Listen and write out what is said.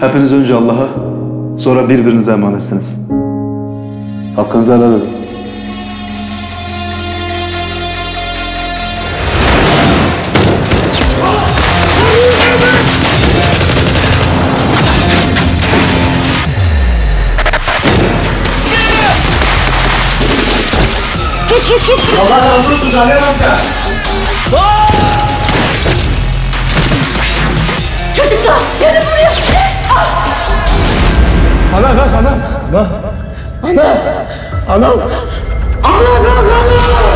Hepiniz önce Allah'a, sonra birbirinize emanetsiniz. Hakkınızı helal edin. Geç geç geç. Çocuklar gelin buraya. Ana kalk ana. Ana. Ana. Ana. Ana kalk ana.